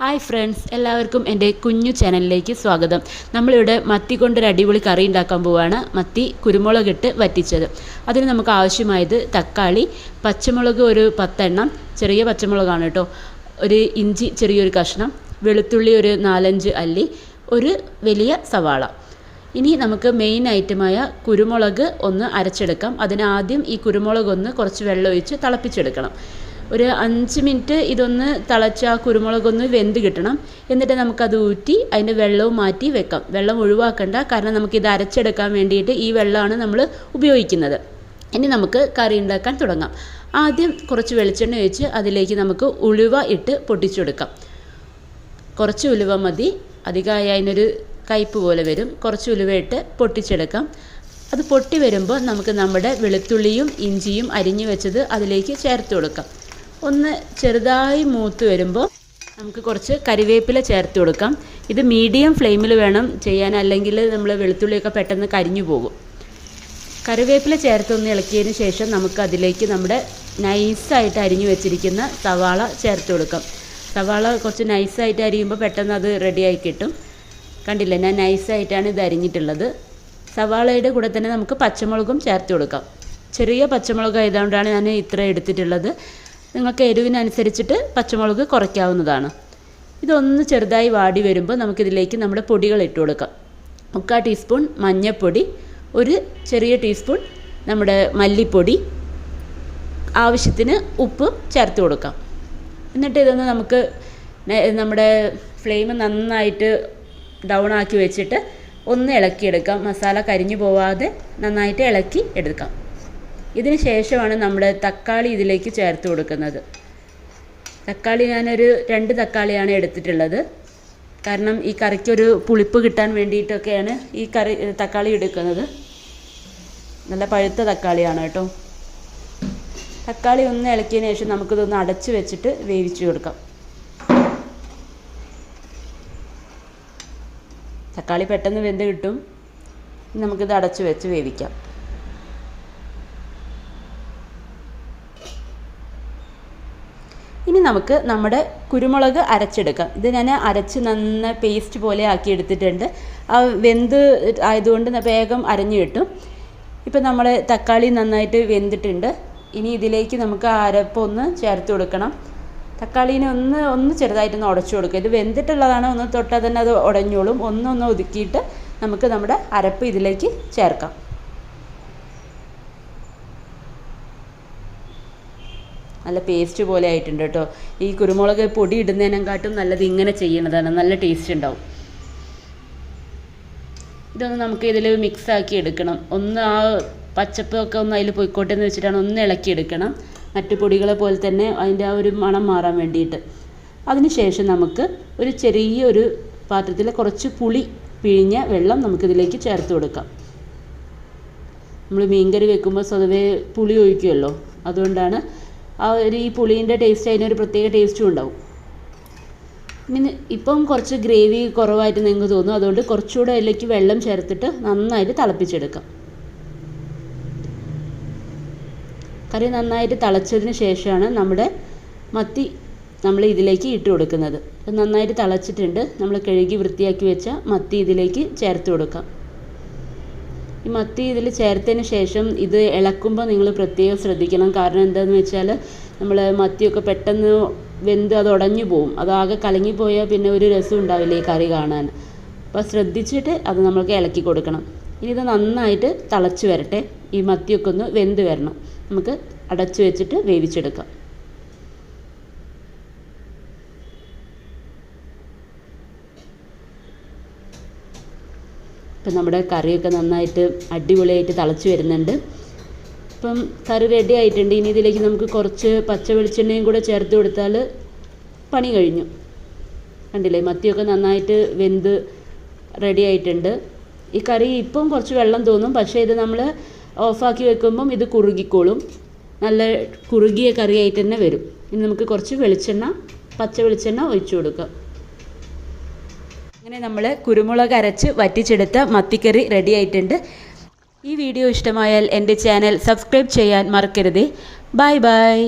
Hi friends എല്ലാവർക്കും എന്റെ കുഞ്ഞു ചാനലിലേക്ക് സ്വാഗതം. നമ്മളിവിടെ മത്തി കൊണ്ടൊരു അടിപൊളി കറി ഉണ്ടാക്കാൻ പോവുകയാണ് മത്തി കുരുമുളകിട്ട് വറ്റിച്ചത്. അതിന് നമുക്ക് ആവശ്യമായത് തക്കാളി പച്ചമുളക് ഒരു പത്തെണ്ണം ചെറിയ പച്ചമുളകാണ് കേട്ടോ. ഒരു ഇഞ്ചി ചെറിയൊരു കഷ്ണം വെളുത്തുള്ളി ഒരു നാലഞ്ച് അല്ലി ഒരു വലിയ സവാള. ഇനി നമുക്ക് മെയിൻ ഐറ്റമായ കുരുമുളക് ഒന്ന് അരച്ചെടുക്കാം. അതിനാദ്യം ഈ കുരുമുളക് ഒന്ന് കുറച്ച് വെള്ളം ഒഴിച്ച് തിളപ്പിച്ചെടുക്കണം. ഒരു അഞ്ച് മിനിറ്റ് ഇതൊന്ന് തിളച്ച് ആ കുരുമുളകൊന്ന് വെന്ത് കിട്ടണം. എന്നിട്ട് നമുക്കത് ഊറ്റി അതിന്റെ വെള്ളവും മാറ്റി വെക്കാം. വെള്ളം ഒഴിവാക്കണ്ട. കാരണം നമുക്കിത് അരച്ചെടുക്കാൻ വേണ്ടിയിട്ട് ഈ വെള്ളമാണ് നമ്മൾ ഉപയോഗിക്കുന്നത്. ഇനി നമുക്ക് കറി ഉണ്ടാക്കാൻ തുടങ്ങാം. ആദ്യം കുറച്ച് വെളിച്ചെണ്ണ ഒഴിച്ച് അതിലേക്ക് നമുക്ക് ഉലുവ ഇട്ട് പൊട്ടിച്ചെടുക്കാം. കുറച്ച് ഉലുവ മതി. അധികമായി അതിനൊരു കയ്പ്പ് പോലെ വരും. കുറച്ച് ഉലുവ ഇട്ട് പൊട്ടിച്ചെടുക്കാം. അത് പൊട്ടി വരുമ്പോൾ നമുക്ക് നമ്മുടെ വെളുത്തുള്ളിയും ഇഞ്ചിയും അരിഞ്ഞു വെച്ചത് അതിലേക്ക് ചേർത്ത് കൊടുക്കാം. ഒന്ന് ചെറുതായി മൂത്ത് വരുമ്പോൾ നമുക്ക് കുറച്ച് കരിവേപ്പില ചേർത്ത് കൊടുക്കാം. ഇത് മീഡിയം ഫ്ലെയിമിൽ വേണം ചെയ്യാൻ അല്ലെങ്കിൽ നമ്മൾ വെളുത്തുള്ളിയൊക്കെ പെട്ടെന്ന് കരിഞ്ഞു പോകും. കറിവേപ്പില ചേർത്തൊന്ന് ഇളക്കിയതിന് ശേഷം നമുക്ക് അതിലേക്ക് നമ്മുടെ നൈസായിട്ട് അരിഞ്ഞു വെച്ചിരിക്കുന്ന സവാള ചേർത്ത് കൊടുക്കാം. സവാള കുറച്ച് നൈസായിട്ട് അരിയുമ്പോൾ പെട്ടെന്ന് അത് റെഡിയായി കിട്ടും. കണ്ടില്ലേ? ഞാൻ നൈസായിട്ടാണ് ഇത് അരിഞ്ഞിട്ടുള്ളത്. സവാളയുടെ കൂടെ തന്നെ നമുക്ക് പച്ചമുളകും ചേർത്ത് കൊടുക്കാം. ചെറിയ പച്ചമുളക് ആയതുകൊണ്ടാണ് ഞാൻ ഇത്ര എടുത്തിട്ടുള്ളത്. നിങ്ങൾക്ക് എരിവിനനുസരിച്ചിട്ട് പച്ചമുളക് കുറയ്ക്കാവുന്നതാണ്. ഇതൊന്ന് ചെറുതായി വാടി വരുമ്പോൾ നമുക്കിതിലേക്ക് നമ്മുടെ പൊടികൾ ഇട്ട് കൊടുക്കാം. മുക്കാൽ ടീസ്പൂൺ മഞ്ഞൾപ്പൊടി ഒരു ചെറിയ ടീസ്പൂൺ നമ്മുടെ മല്ലിപ്പൊടി ആവശ്യത്തിന് ഉപ്പ് ചേർത്ത് കൊടുക്കാം. എന്നിട്ട് ഇതൊന്ന് നമുക്ക് നമ്മുടെ ഫ്ലെയിം നന്നായിട്ട് ഡൗൺ ആക്കി വെച്ചിട്ട് ഒന്ന് ഇളക്കിയെടുക്കാം. മസാല കരിഞ്ഞു പോവാതെ നന്നായിട്ട് ഇളക്കി എടുക്കാം. ഇതിന് ശേഷമാണ് നമ്മൾ തക്കാളി ഇതിലേക്ക് ചേർത്ത് കൊടുക്കുന്നത്. തക്കാളി ഞാനൊരു രണ്ട് തക്കാളിയാണ് എടുത്തിട്ടുള്ളത്. കാരണം ഈ കറിക്കൊരു പുളിപ്പ് കിട്ടാൻ വേണ്ടിയിട്ടൊക്കെയാണ് ഈ കറി തക്കാളി എടുക്കുന്നത്. നല്ല പഴുത്ത തക്കാളിയാണ് കേട്ടോ. തക്കാളി ഒന്ന് ഇളക്കിയതിന് ശേഷം നമുക്കിതൊന്ന് അടച്ച് വെച്ചിട്ട് വേവിച്ച് കൊടുക്കാം. തക്കാളി പെട്ടെന്ന് വെന്ത് കിട്ടും. നമുക്കിത് അടച്ച് വെച്ച് വേവിക്കാം. ഇനി നമുക്ക് നമ്മുടെ കുരുമുളക് അരച്ചെടുക്കാം. ഇത് ഞാൻ അരച്ച് നന്ന പേസ്റ്റ് പോലെ ആക്കി എടുത്തിട്ടുണ്ട്. ആ വെന്ത് ആയതുകൊണ്ട് വേഗം അരഞ്ഞു കിട്ടും ഇപ്പം നമ്മൾ തക്കാളി നന്നായിട്ട് വെന്തിട്ടുണ്ട്. ഇനി ഇതിലേക്ക് നമുക്ക് അരപ്പൊന്ന് ചേർത്ത് കൊടുക്കണം. തക്കാളീനെ ഒന്ന് ഒന്ന് ചെറുതായിട്ടൊന്ന് ഉടച്ചു കൊടുക്കുക. ഇത് വെന്തിട്ടുള്ളതാണ് ഒന്ന് തൊട്ടാൽ തന്നെ അത് ഉടഞ്ഞോളും. ഒന്നൊന്ന് ഒതുക്കിയിട്ട് നമുക്ക് നമ്മുടെ അരപ്പ് ഇതിലേക്ക് ചേർക്കാം. നല്ല പേസ്റ്റ് പോലെ ആയിട്ടുണ്ട് കേട്ടോ. ഈ കുരുമുളക് പൊടി ഇടുന്നതിനെക്കാട്ടും നല്ലത് ഇങ്ങനെ ചെയ്യണതാണ്. നല്ല ടേസ്റ്റ് ഉണ്ടാവും. ഇതൊന്ന് നമുക്ക് ഇതിൽ മിക്സ് ആക്കി എടുക്കണം. ഒന്ന് ആ പച്ചപ്പൊക്കെ ഒന്ന് അതിൽ പൊയ്ക്കോട്ടെ എന്ന് വെച്ചിട്ടാണ് ഒന്ന് ഇളക്കി എടുക്കണം. മറ്റു പൊടികളെ പോലെ തന്നെ അതിന്റെ ആ ഒരു മണം മാറാൻ വേണ്ടിയിട്ട്. അതിനുശേഷം നമുക്ക് ഒരു ചെറിയൊരു പാത്രത്തിൽ കുറച്ച് പുളി പിഴിഞ്ഞ വെള്ളം നമുക്കിതിലേക്ക് ചേർത്ത് കൊടുക്കാം. നമ്മൾ മീൻകറി വെക്കുമ്പോൾ സ്വതവേ പുളി ഒഴിക്കുമല്ലോ. അതുകൊണ്ടാണ് ആ ഒരു ഈ പുളീന്റെ ടേസ്റ്റ് അതിനൊരു പ്രത്യേക ടേസ്റ്റും ഉണ്ടാവും. പിന്നെ ഇപ്പം കുറച്ച് ഗ്രേവി കുറവായിട്ട് നിങ്ങൾക്ക് തോന്നും അതുകൊണ്ട് കുറച്ചുകൂടെ അതിലേക്ക് വെള്ളം ചേർത്തിട്ട് നന്നായിട്ട് തിളപ്പിച്ചെടുക്കാം. കറി നന്നായിട്ട് തിളച്ചതിന് ശേഷമാണ് നമ്മുടെ മത്തി നമ്മൾ ഇതിലേക്ക് ഇട്ട് കൊടുക്കുന്നത്. നന്നായിട്ട് തിളച്ചിട്ടുണ്ട്. നമ്മൾ കഴുകി വൃത്തിയാക്കി വെച്ച മത്തി ഇതിലേക്ക് ചേർത്ത് കൊടുക്കാം. ഈ മത്തി ഇതിൽ ചേർത്തതിന് ശേഷം ഇത് ഇളക്കുമ്പോൾ നിങ്ങൾ പ്രത്യേകം ശ്രദ്ധിക്കണം. കാരണം എന്താണെന്ന് വെച്ചാൽ നമ്മൾ മത്തിയൊക്കെ പെട്ടെന്ന് വെന്ത് അത് ഉടഞ്ഞു പോവും. അതാകെ കലങ്ങിപ്പോയാൽ പിന്നെ ഒരു രസം ഉണ്ടാവില്ല ഈ കറി കാണാൻ. അപ്പോൾ ശ്രദ്ധിച്ചിട്ട് അത് നമ്മൾക്ക് ഇളക്കി കൊടുക്കണം. ഇനി ഇത് നന്നായിട്ട് തിളച്ച് വരട്ടെ. ഈ മത്തിയൊക്കെ ഒന്ന് വെന്ത് വരണം. നമുക്ക് അടച്ചു വെച്ചിട്ട് വേവിച്ചെടുക്കാം. ഇപ്പം നമ്മുടെ കറിയൊക്കെ നന്നായിട്ട് അടിപൊളിയായിട്ട് തിളച്ച് വരുന്നുണ്ട്. ഇപ്പം കറി റെഡി ആയിട്ടുണ്ട്. ഇനി ഇതിലേക്ക് നമുക്ക് കുറച്ച് പച്ച വെളിച്ചെണ്ണയും കൂടെ ചേർത്ത് കൊടുത്താൽ പണി കഴിഞ്ഞു. കണ്ടില്ലേ? മത്തിയൊക്കെ നന്നായിട്ട് വെന്ത് റെഡി ആയിട്ടുണ്ട്. ഈ കറി ഇപ്പം കുറച്ച് വെള്ളം തോന്നും. പക്ഷേ ഇത് നമ്മൾ ഓഫാക്കി വെക്കുമ്പം ഇത് കുറുകിക്കോളും. നല്ല കുറുകിയ കറിയായിട്ട് തന്നെ വരും. ഇനി നമുക്ക് കുറച്ച് വെളിച്ചെണ്ണ പച്ച വെളിച്ചെണ്ണ ഒഴിച്ചു കൊടുക്കാം. അങ്ങനെ നമ്മൾ കുരുമുളക് അരച്ച് വറ്റിച്ചെടുത്ത മത്തിക്കറി റെഡി ആയിട്ടുണ്ട്. ഈ വീഡിയോ ഇഷ്ടമായാൽ എന്റെ ചാനൽ സബ്സ്ക്രൈബ് ചെയ്യാൻ മറക്കരുത്. Bye bye